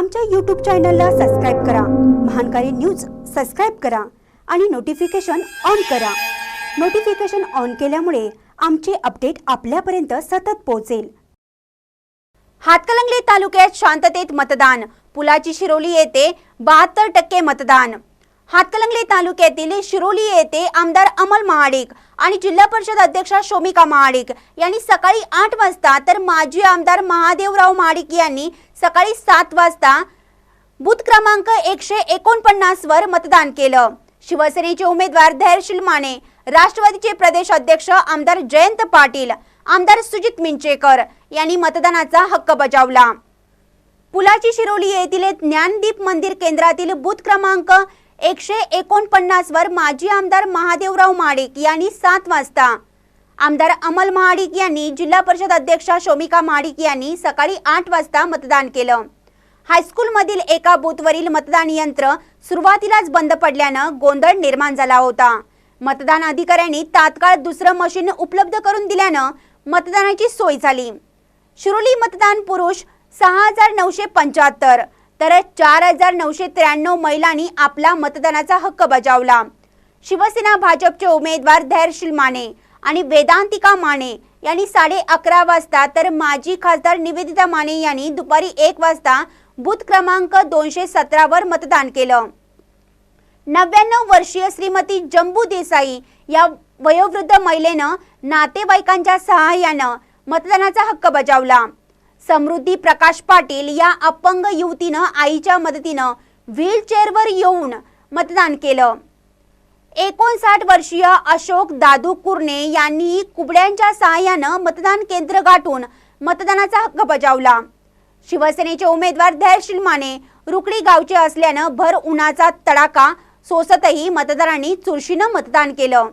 आमच्या यूट्यूब चॅनलला सबस्क्राईब करा. महानकारी न्यूज सबस्क्राईब करा आणि नोटिफिकेशन ऑन करा. नोटिफिकेशन ऑन केल्यामुळे आमचे अपडेट आपल्यापर्यंत सतत पोहोचेल. हातकलंगले तालुक्यात शांततेत मतदान. पुलाची शिरोली येथे बहात्तर टक्के मतदान. हातकलंगले तालुक्यातील शिरोली येथे आमदार अमल महाडिक आणि जिल्हा परिषद अध्यक्षा शोमिका महाडिक यांनी सकाळी आठ वाजता तर माजी आमदार महादेवराव महाडिक यांनी सकाळी सात वाजता बूथ क्रमांक एकशे एकोणपन्नास वर मतदान केलं. शिवसेनेचे उमेदवार धैर्यशील माने राष्ट्रवादीचे प्रदेश अध्यक्ष आमदार जयंत पाटील आमदार सुजित मिंचेकर यांनी मतदानाचा हक्क बजावला. पुलाची शिरोली येथील ज्ञानदीप मंदिर केंद्रातील बूथ क्रमांक एकशे एकोणपन्नास वर माजी आमदार महादेवराव माडिक यांनी सात वाजता. आमदार अमल महाडिक यांनी जिल्हा परिषद अध्यक्षा शोमिका महाडिक यांनी सकाळी आठ वाजता मतदान केलं. हायस्कूलमधील एका बूथवरील मतदान यंत्र सुरुवातीलाच बंद पडल्यानं गोंधळ निर्माण झाला होता. मतदान अधिकाऱ्यांनी तात्काळ दुसरं मशीन उपलब्ध करून दिल्यानं मतदानाची सोय झाली. शिरोली मतदान पुरुष सहा हजार नऊशे पंच्याहत्तर तर चार हजार नऊशे त्र्याण्णव महिलांनी आपला मतदानाचा हक्क बजावला. शिवसेना भाजपचे उमेदवार धैर्यशील माने आणि वेदांतिका माने यांनी साडे अकरा वाजता तर माजी खासदार निवेदिता माने यांनी दुपारी एक वाजता बूथ क्रमांक दोनशे सतरावर मतदान केलं. नव्याण्णव वर्षीय श्रीमती जंबू देसाई या वयोवृद्ध महिलेनं नातेवाईकांच्या सहाय्यानं मतदानाचा हक्क बजावला. समृद्धी प्रकाश पाटील या अपंग युवतीनं आईच्या मदतीनं व्हीलचेअरवर येऊन मतदान केलं. एकोणसाठ वर्षीय अशोक दादू कुर्णे यांनी कुबड्यांच्या सहाय्यानं मतदान केंद्र गाठून मतदानाचा हक्क बजावला. शिवसेनेचे उमेदवार धैर्यशील माने रुकडी गावचे असल्यानं भर उन्हाचा तडाखा सोसतही मतदारांनी चुरशीनं मतदान केलं.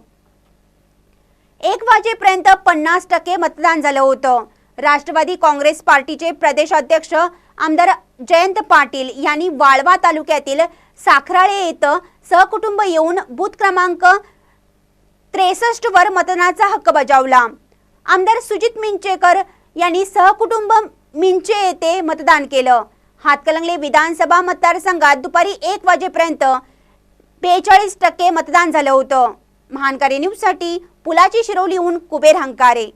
एक वाजेपर्यंत पन्नास टक्के मतदान झालं होतं. राष्ट्रवादी काँग्रेस पार्टीचे प्रदेशाध्यक्ष आमदार जयंत पाटील यांनी वाळवा तालुक्यातील साखराळे येथं सहकुटुंब येऊन बूथ क्रमांक त्रेसष्ट वर मतदानाचा हक्क बजावला. आमदार सुजित मिंचेकर यांनी सहकुटुंब मिंचे येथे मतदान केलं. हातकलंगले विधानसभा मतदारसंघात दुपारी एक वाजेपर्यंत बेचाळीस टक्के मतदान झालं होतं. महानकारी न्यूजसाठी पुलाची शिरोलीहून कुबेर हंकारे.